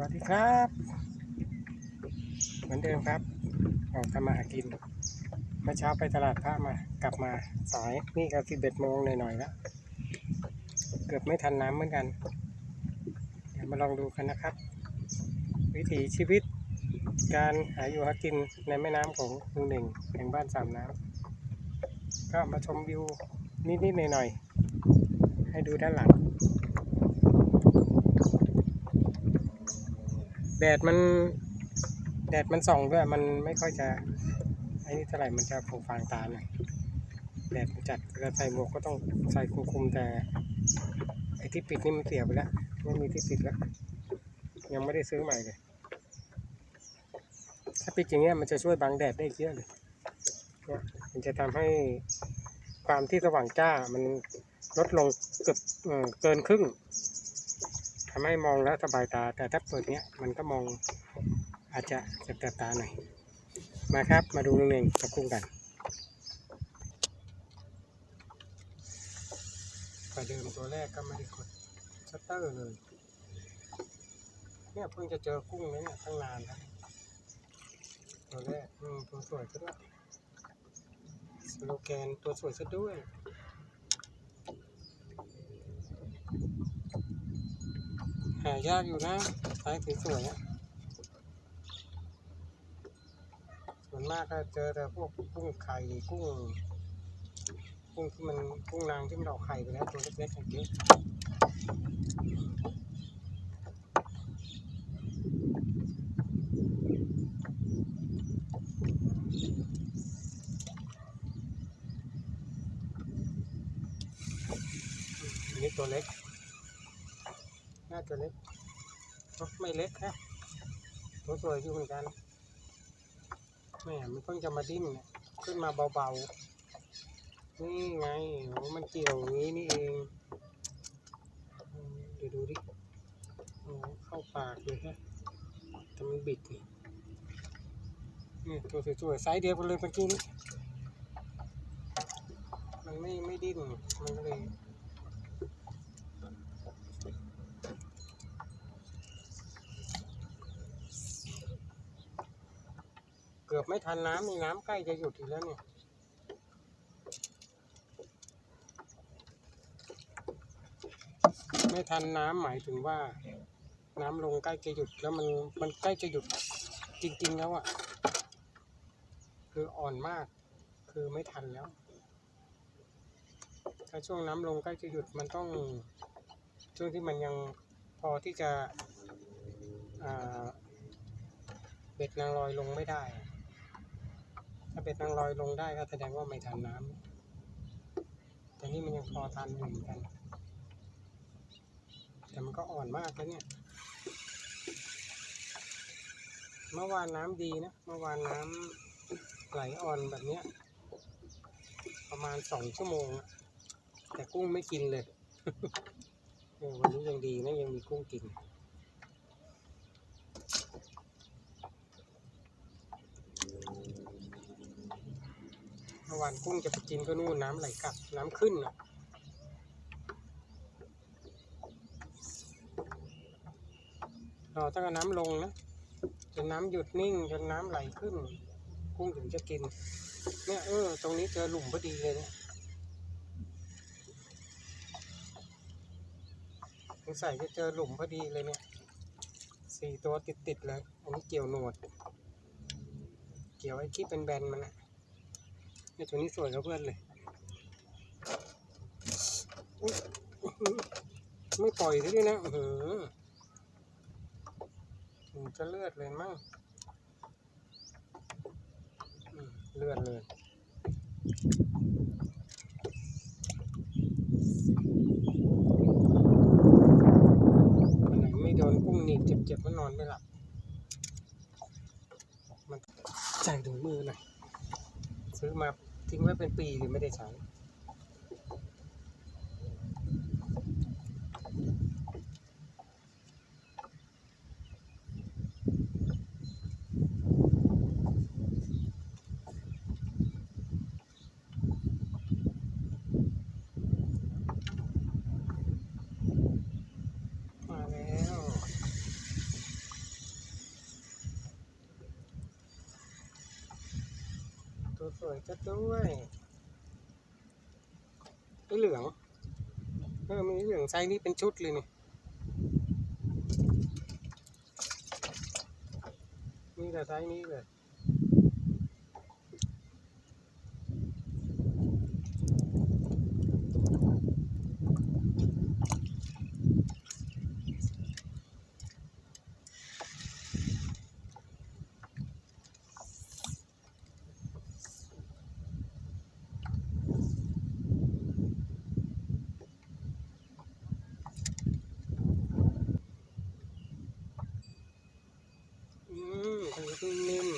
วัสดีครับ เหมือนเดิมครับออกทำมาหากินเมื่อเช้าไปตลาดพระมากลับมาสายนี่ก็สิบเอ็ดโมงหน่อยๆแล้วเกือบไม่ทันน้ำเหมือนกัน เดี๋ยวมาลองดูกันนะครับ วิถีชีวิตการหาอยู่หากินในแม่น้ำของลุงหนึ่งแห่งบ้านสามน้ำก็มาชมวิวนิดๆหน่อยๆให้ดูด้านหลัง แดดมัน แดดมันส่องด้วย มันไม่ค่อยจะไอ้นี่เท่าไหร่มันจะผงฟางตาหน่อยแดดจัดเวลาใส่หมวกก็ต้องใส่คุมแต่ไอ้ที่ปิดนี่มันเสียไปแล้วไม่มีที่ปิดแล้ว ยังไม่ได้ซื้อใหม่เลย ถ้าปิดอย่างเงี้ยมันจะช่วยบังแดดได้เยอะเลยเนี่ยมันจะทำให้ความที่สว่างจ้ามันลดลงเกือบเกินครึ่ง ทำให้มองแล้วสบายตา แต่ถ้าเปิดเนี้ยมันก็มองอาจจะแสบตาหน่อย มาครับ มาดูหนึ่งตะกุ้งกันประเดิมตัวแรกก็ไม่ได้กดชัตเตอร์เลย เนี่ยเพิ่งจะเจอกุ้งเลยเนี่ยตั้งนานแล้วตัวแรกตัวสวยซะด้วยสโลแกนตัวสวยซะด้วย หายากอยู่นะไซส์สวยๆส่วนมากก็เจอแต่พวกกุ้งไข่กุ้งกุ้งที่มันกุ้งนางที่มันออกไข่ไปแล้วตัวเล็กๆเยอะนนี้ตัวเล็กาจะเล็กไม่เล็กครับตัวสวยอยู่เหมือนกันแม่มันเพิ่งจะมาดิ้นขึ้นมาเบาๆ นี่ไงโอ้มันเกี่ยวอย่างนี้นี่เองเดี๋ยวดูดิโอ้เข้าปากเลยฮะแต่มันบิดนี่นี่ตัวสวยๆไซส์เดียวกันเลยเมื่อกี้นี้มันไม่ไม่ดิ้นมันก็เลย ทันน้ำนี่น้ำใกล้จะหยุดอีกแล้วเนี่ยไม่ทันน้ำหมายถึงว่า น้ำลงใกล้จะหยุดแล้วมันมันใกล้จะหยุดจริง ๆ แล้วอะ คืออ่อนมาก คือไม่ทันแล้ว ถ้าช่วงน้ำลงใกล้จะหยุดมันต้อง ช่วงที่มันยังพอที่จะเบ็ดนางลอยลงไม่ได้ ถ้าเบ็ดนางลอยลงได้ก็แสดงว่าไม่ทันน้ำแต่นี่มันยังพอทันอยู่เหมือนกัน แต่มันก็อ่อนมากแล้วเนี่ย เมื่อวานน้ำดีนะ เมื่อวานน้ำไหลอ่อนแบบเนี้ย ประมาณสองชั่วโมงอะแต่กุ้งไม่กินเลยวันนี้ยังดีนะยังมีกุ้งกิน มื่อวานกุ้งจะไปกินก็นู่นน้ำไหลกลับน้ำขึ้นอะรอตั้งแต่น้ำลงนะจนน้ำหยุดนิ่งจนน้ำไหลขึ้น กุ้งถึงจะกิน เนี่ยเออ ตรงนี้เจอหลุมพอดีเลยเนี่ยสงสัยจะเจอหลุมพอดีเลยเนี่ยสี่ตัวติดติดเลย อันนี้เกี่ยวหนวด เกี่ยวไอ้ที่เป็นแบนมันอะ ไอ้ตัวนี้สวยกับเพื่อนเลย ไม่ปล่อยซะด้วยนะเออถึงจะเลือดเลยมั้งเลือดเลย วันไหนไม่โดนกุ้งหนีบเจ็บๆก็นอนไม่หลับ มันใส่ถุงมือหน่อย ซื้อมา ทิ้งไว้เป็นปีหรือไม่ได้ใช้ มาแล้ว วยจะด้วยไอ้เหลืองเออมีเหลืองไซนี้เป็นชุดเลยนี่มีแต่ไซนี้เลย อืมทางนี้เพิ่งนิ่ม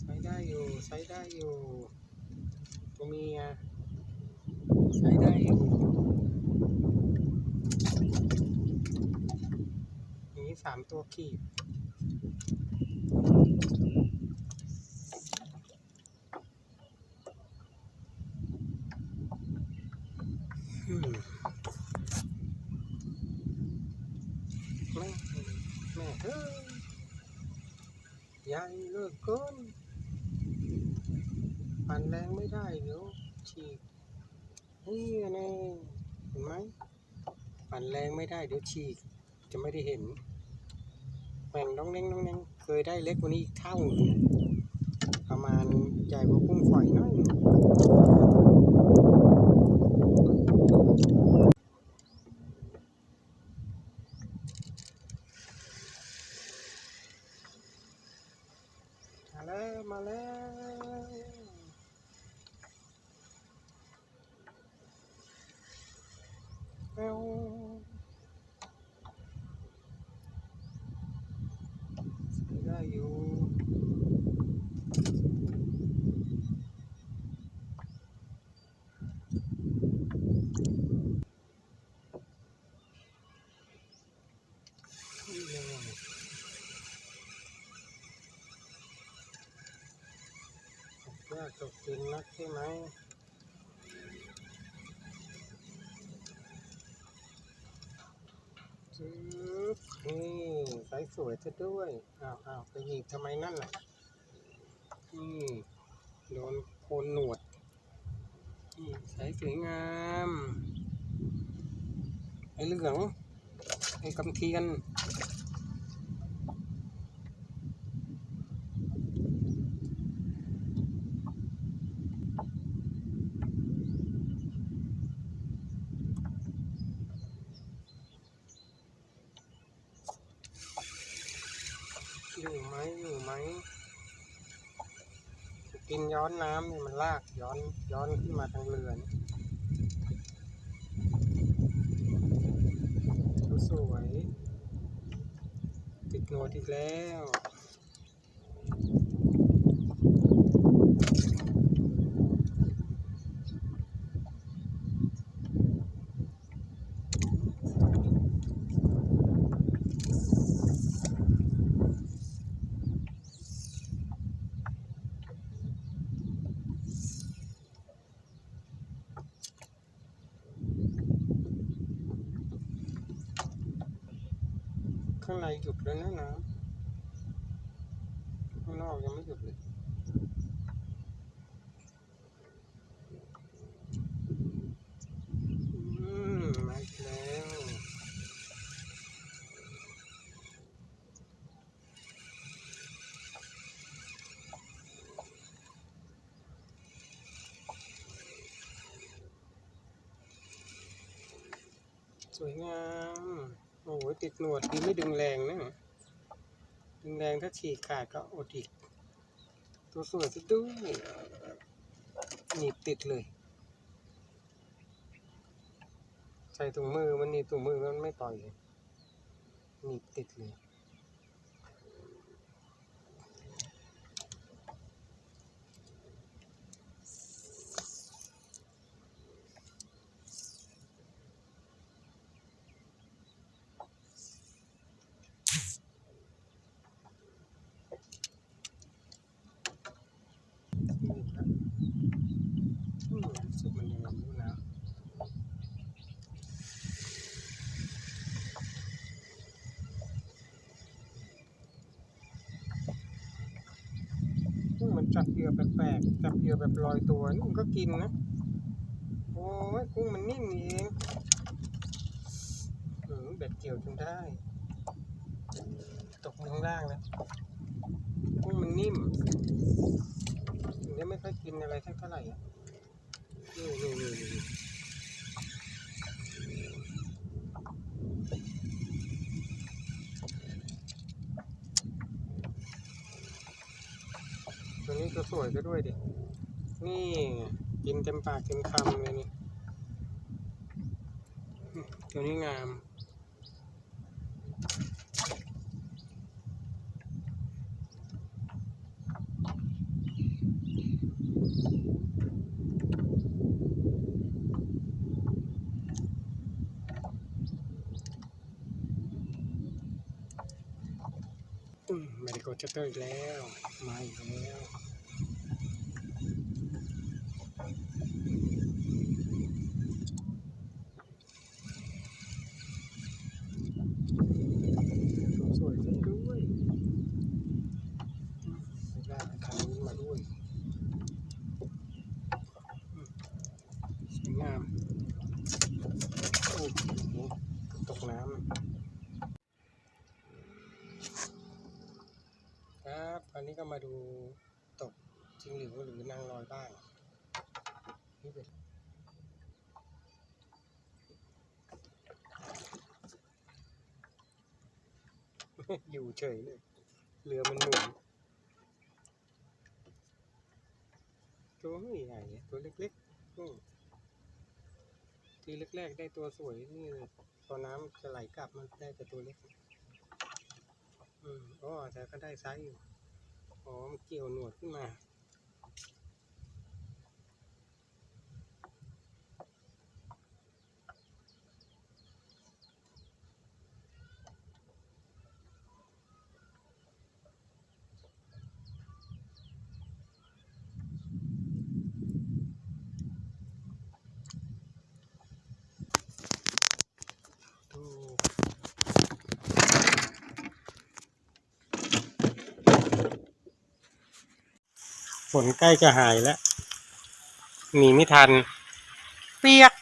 ใช้ได้อยู่ ใช้ได้ อยู่ตัวเมียใช้ได้อยู่นี้สามตัวขีดอืมแม่แม่เฮ้ยใหญ่เลิกเกิน ปั่นแรงไม่ได้เดี๋ยวฉีกนี่แน่เห็นไหมปั่นแรงไม่ได้เดี๋ยวฉีก จะไม่ได้เห็นแหว่งน้องเน่งน้องเน่งเคยได้เล็กกว่านี้อีกเท่าหนึ่งประมาณใหญ่กว่ากุ้งฝอยน้อยมาแล้ว มาแล้ว แมวใช้ได้อยู่ นี่เลยตกยากตกกินนักใช่ไหมจึ๊บนี่ใสวยซะด้วย อ้าวอ้าวไปหยิบทำไมนั่นล่ะอืมโดนโคนหนวดนี่ใสสวยงาม ไอ้เหลือง ไอ้กำเทียน อยู่ไหมอยู่ไหมกินย้อนน้ำนี่มันลากย้อนย้อนขึ้นมาทางเรือนสวยติดโนดอีกแล้ว ในหยุดแล้วนะน้ำข้างนอกยังไม่หยุดเลยสวยงาม โอ้โหติดหนวดดีไม่ดึงแรงนะดึงแรงถ้าฉีกขาดก็อดอีก ตัวสวยซะด้วยหนีบติดเลย ใส่ถุงมือมันหนีบถุงมือมันไม่ต่อยเลยหนีบติดเลย นี่ครับอืมรู้สึกมันยังไงไม่รู้นะ จับเหยื่อแปลกๆจับเหยื่อแบบลอยตัวนี่มันก็กินนะ โอ้ยกุ้งมันนิ่มเองหืมเบ็ดเกี่ยวจนได้ ตกลงข้างล่างนะกุ้งมันนิ่มถึงได้ไม่ค่อยกินอะไรเท่าไหร่อะนี่นี่นี่นี่ตัวนี้ตัว สวยก็ด้วยดิ นี่กินเต็มปากเต็มคำเลยนี่ ตัวนี้งามมไม่ได้กดชัตเตอร์อีกแล้ว มาอีกแล้ว สวยๆซะด้วยไม่ได้ทางนี้มาด้วยอืมสวยงามโอ้โหตกน้ำครับอั นี้ก็มาดูตกจริงหรือหรือนางลอยบ้างนี่เป็นอยู่เฉยเลยเรือมันหมุนตัวไม่ใหญ่ตัวเล็กๆทีแรกๆได้ตัวสวยนี่เลยพอน้ำจะไหลกลับมันได้แต่ตัวเล็ก อืมอ๋อแต่ก็ได้ไซส์อยู่ อ๋อมเกี่ยวหนวดขึ้นมา ดู ฝนใกล้จะหายแล้วหนีไม่ทัน เปียกตก